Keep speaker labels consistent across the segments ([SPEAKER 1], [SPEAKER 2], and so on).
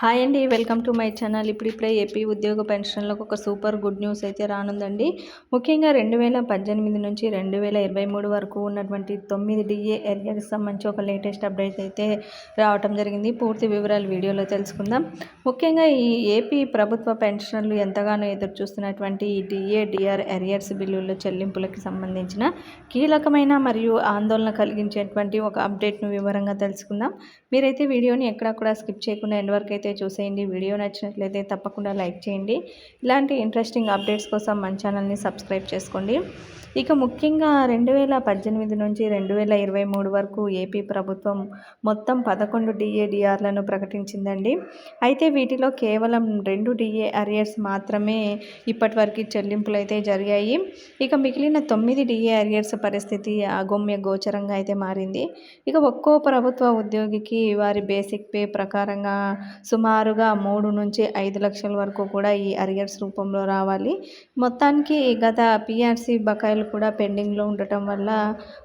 [SPEAKER 1] Hi అండి welcome to my channel. ఇప్పుడిప్పుడే AP ఉద్యోగ పెన్షన్లకు ఒక సూపర్ గుడ్ న్యూస్ అయితే రానుందండి. ముఖ్యంగా రెండు వేల పద్దెనిమిది నుంచి రెండు వేల ఇరవై మూడు వరకు ఉన్నటువంటి తొమ్మిది డిఏ ఏరియాకి సంబంధించి ఒక లేటెస్ట్ అప్డేట్ అయితే రావటం జరిగింది. పూర్తి వివరాలు వీడియోలో తెలుసుకుందాం. ముఖ్యంగా ఈ ఏపీ ప్రభుత్వ పెన్షన్లు ఎంతగానో ఎదురు చూస్తున్నటువంటి ఈ డిఏ డిఆర్ ఎరియర్స్ బిల్లుల చెల్లింపులకు సంబంధించిన కీలకమైన మరియు ఆందోళన కలిగించేటువంటి ఒక అప్డేట్ను వివరంగా తెలుసుకుందాం. మీరైతే వీడియోని ఎక్కడా కూడా స్కిప్ చేయకుండా ఎండ్ వరకు అయితే చూసేయండి. వీడియో నచ్చినట్లయితే తప్పకుండా లైక్ చేయండి. ఇలాంటి ఇంట్రెస్టింగ్ అప్డేట్స్ కోసం మన ఛానల్ని సబ్స్క్రైబ్ చేసుకోండి. ఇక ముఖ్యంగా రెండు వేల పద్దెనిమిది నుంచి రెండు వేల ఇరవై మూడు వరకు ఏపీ ప్రభుత్వం మొత్తం పదకొండు డిఏడిఆర్లను ప్రకటించిందండి. అయితే వీటిలో కేవలం రెండు డిఏ అరియర్స్ మాత్రమే ఇప్పటివరకు చెల్లింపులు అయితే జరిగాయి. ఇక మిగిలిన తొమ్మిది డిఏ అరియర్స్ పరిస్థితి అగమ్య గోచరంగా అయితే మారింది. ఇక ఒక్కో ప్రభుత్వ ఉద్యోగికి వారి బేసిక్ పే ప్రకారంగా సుమారుగా మూడు నుంచి ఐదు లక్షల వరకు కూడా ఈ అరియర్స్ రూపంలో రావాలి. మొత్తానికి గత పిఆర్సీ బకాయిలు బకాయిలు కూడా పెండింగ్లో ఉండటం వల్ల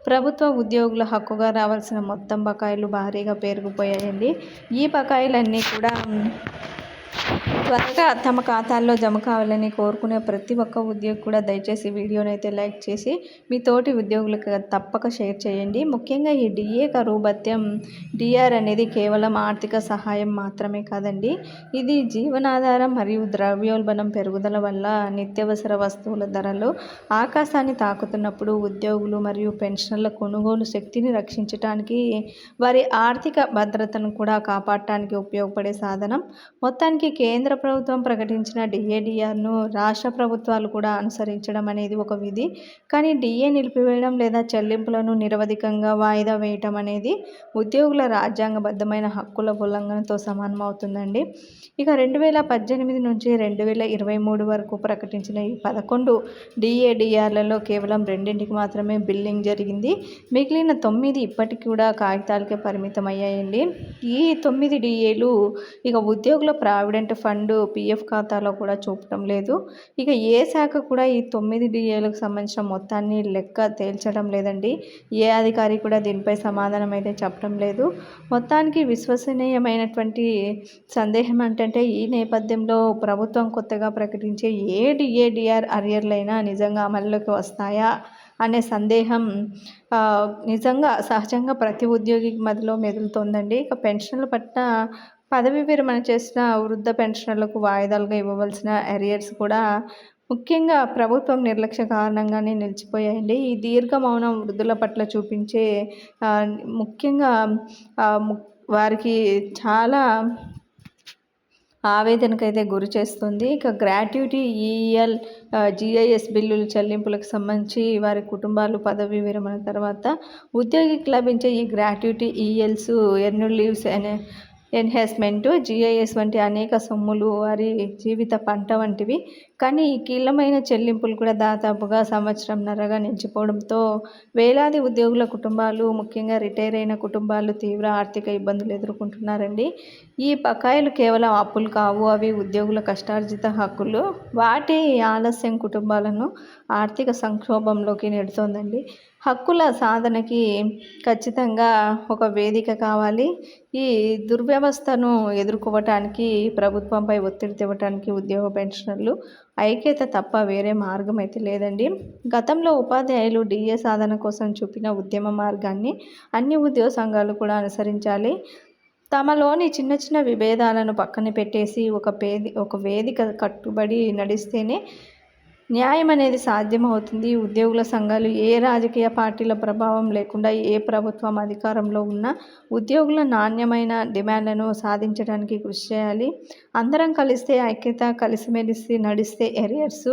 [SPEAKER 1] ప్రభుత్వ ఉద్యోగుల హక్కుగా రావాల్సిన మొత్తం బకాయిలు భారీగా పెరిగిపోయాయండి. ఈ బకాయిలన్నీ కూడా త్వరగా తమ ఖాతాల్లో జమ కావాలని కోరుకునే ప్రతి ఒక్క ఉద్యోగి కూడా దయచేసి వీడియోని అయితే లైక్ చేసి మీ తోటి ఉద్యోగులకు తప్పక షేర్ చేయండి. ముఖ్యంగా ఈ డిఏ కరువు భత్యం డిఆర్ అనేది కేవలం ఆర్థిక సహాయం మాత్రమే కాదండి. ఇది జీవనాధారం మరియు ద్రవ్యోల్బణం పెరుగుదల వల్ల నిత్యావసర వస్తువుల ధరలు ఆకాశాన్ని తాకుతున్నప్పుడు ఉద్యోగులు మరియు పెన్షన్ల కొనుగోలు శక్తిని రక్షించడానికి వారి ఆర్థిక భద్రతను కూడా కాపాడటానికి ఉపయోగపడే సాధనం. మొత్తానికి కేంద్ర ప్రభుత్వం ప్రకటించిన డిఏడిఆర్ను రాష్ట్ర ప్రభుత్వాలు కూడా అనుసరించడం అనేది ఒక విధి. కానీ డిఏ నిలిపివేయడం లేదా చెల్లింపులను నిరవధికంగా వాయిదా వేయటం అనేది ఉద్యోగుల రాజ్యాంగబద్ధమైన హక్కుల ఉల్లంఘనతో సమానమవుతుందండి. ఇక రెండు వేల పద్దెనిమిది నుంచి రెండు వేల ఇరవై మూడు వరకు ప్రకటించిన ఈ పదకొండు డిఏడిఆర్లలో కేవలం రెండింటికి మాత్రమే బిల్లింగ్ జరిగింది. మిగిలిన తొమ్మిది ఇప్పటికి కూడా కాగితాలకే పరిమితం అయ్యాయండి ఈ తొమ్మిది డిఏలు ఇక ఉద్యోగుల ప్రావిడెంట్ ఫండ్ పిఎఫ్ ఖాతాలో కూడా చూపటం లేదు. ఇక ఏ శాఖ కూడా ఈ తొమ్మిది డిఏలకు సంబంధించిన మొత్తాన్ని లెక్క తేల్చడం లేదండి. ఏ అధికారి కూడా దీనిపై సమాధానం అయితే చెప్పడం లేదు. మొత్తానికి విశ్వసనీయమైనటువంటి సందేహం ఏంటంటే ఈ నేపథ్యంలో ప్రభుత్వం కొత్తగా ప్రకటించే ఏ డిఏడిఆర్ అరియర్లైనా నిజంగా అమల్లోకి వస్తాయా అనే సందేహం నిజంగా సహజంగా ప్రతి ఉద్యోగికి మధ్యలో మెదులుతోందండి. ఇక పెన్షన్ల పట్ల పదవి విరమణ చేసిన వృద్ధ పెన్షనర్లకు వాయిదాలుగా ఇవ్వవలసిన ఎరియర్స్ కూడా ముఖ్యంగా ప్రభుత్వం నిర్లక్ష్య కారణంగానే నిలిచిపోయాయండి. ఈ దీర్ఘ మౌనం వృద్ధుల పట్ల చూపించే ముఖ్యంగా వారికి చాలా ఆవేదనకైతే గురి చేస్తుంది. ఇక గ్రాట్యుటీ ఈఎల్ జిఐఎస్ బిల్లులు చెల్లింపులకు సంబంధించి వారి కుటుంబాలు పదవి విరమణ తర్వాత ఉద్యోగికి లభించే ఈ గ్రాట్యుటీ ఈఎల్స్ ఎర్నల్ లీవ్స్ అనే ఎన్హాన్స్మెంటు జిఐఎస్ వంటి అనేక సొమ్ములు వారి జీవిత పంట వంటివి. కానీ ఈ కీలమైన చెల్లింపులు కూడా దాదాపుగా సంవత్సరంన్నరగా నిలిచిపోవడంతో వేలాది ఉద్యోగుల కుటుంబాలు ముఖ్యంగా రిటైర్ అయిన కుటుంబాలు తీవ్ర ఆర్థిక ఇబ్బందులు ఎదుర్కొంటున్నారండి. ఈ బకాయిలు కేవలం అప్పులు కావు అవి ఉద్యోగుల కష్టార్జిత హక్కులు. వాటి ఆలస్యం కుటుంబాలను ఆర్థిక సంక్షోభంలోకి నెడుతోందండి. హక్కుల సాధనకి ఖచ్చితంగా ఒక వేదిక కావాలి. ఈ దుర్వ్యవస్థను ఎదుర్కోవటానికి ప్రభుత్వంపై ఒత్తిడి తేవటానికి ఉద్యోగ పెన్షనర్లు ఐక్యత తప్ప వేరే మార్గం అయితే లేదండి. గతంలో ఉపాధ్యాయులు డిఏ సాధన కోసం చూపిన ఉద్యమ మార్గాన్ని అన్ని ఉద్యోగ సంఘాలు కూడా అనుసరించాలి. తమలోని చిన్న చిన్న విభేదాలను పక్కన పెట్టేసి ఒక పేది ఒక వేదిక కట్టుబడి నడిస్తేనే న్యాయం అనేది సాధ్యమవుతుంది. ఉద్యోగుల సంఘాలు ఏ రాజకీయ పార్టీల ప్రభావం లేకుండా ఏ ప్రభుత్వం అధికారంలో ఉన్నా ఉద్యోగుల నాణ్యమైన డిమాండ్లను సాధించడానికి కృషి చేయాలి. అందరం కలిస్తే ఐక్యత కలిసిమెలిసి నడిస్తే ఎరియర్స్.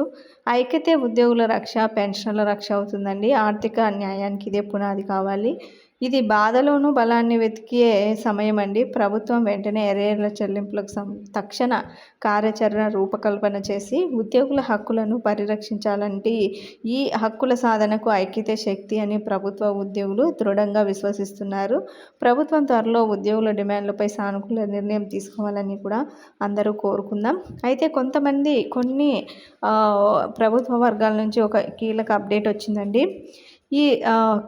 [SPEAKER 1] ఐక్యతే ఉద్యోగుల రక్ష పెన్షన్ల రక్ష అవుతుందండి. ఆర్థిక న్యాయానికి ఇదే పునాది కావాలి. ఇది బాధలోనూ బలాన్ని వెతికే సమయం అండి ప్రభుత్వం వెంటనే ఎరేర్ల చెల్లింపులకు సం తక్షణ కార్యాచరణ రూపకల్పన చేసి ఉద్యోగుల హక్కులను పరిరక్షించాలంటే ఈ హక్కుల సాధనకు ఐక్యత శక్తి అని ప్రభుత్వ ఉద్యోగులు దృఢంగా విశ్వసిస్తున్నారు. ప్రభుత్వం త్వరలో ఉద్యోగుల డిమాండ్లపై సానుకూల నిర్ణయం తీసుకోవాలని కూడా అందరూ కోరుకుందాం. అయితే కొంతమంది కొన్ని ప్రభుత్వ వర్గాల నుంచి ఒక కీలక అప్డేట్ వచ్చిందండి. ఈ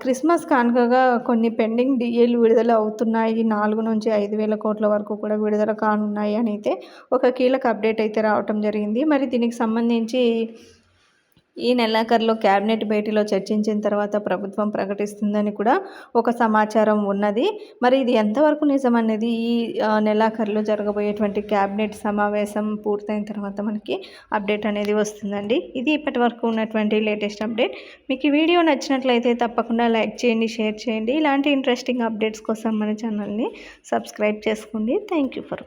[SPEAKER 1] క్రిస్మస్ కానుకగా కొన్ని పెండింగ్ డిఏలు విడుదల అవుతున్నాయి. నాలుగు నుంచి ఐదు వేల కోట్ల వరకు కూడా విడుదల కానున్నాయి. అని అయితే ఒక కీలక అప్డేట్ అయితే రావటం జరిగింది. మరి దీనికి సంబంధించి ఈ నెలాఖరులో క్యాబినెట్ భేటీలో చర్చించిన తర్వాత ప్రభుత్వం ప్రకటిస్తుందని కూడా ఒక సమాచారం ఉన్నది. మరి ఇది ఎంతవరకు నిజం అనేది? ఈ నెలాఖరులో జరగబోయేటువంటి క్యాబినెట్ సమావేశం పూర్తయిన తర్వాత మనకి అప్డేట్ అనేది వస్తుందండి. ఇది ఇప్పటి వరకు ఉన్నటువంటి లేటెస్ట్ అప్డేట్. మీకు ఈ వీడియో నచ్చినట్లయితే తప్పకుండా లైక్ చేయండి షేర్ చేయండి. ఇలాంటి ఇంట్రెస్టింగ్ అప్డేట్స్ కోసం మన ఛానల్ని సబ్స్క్రైబ్ చేసుకోండి. Thank you for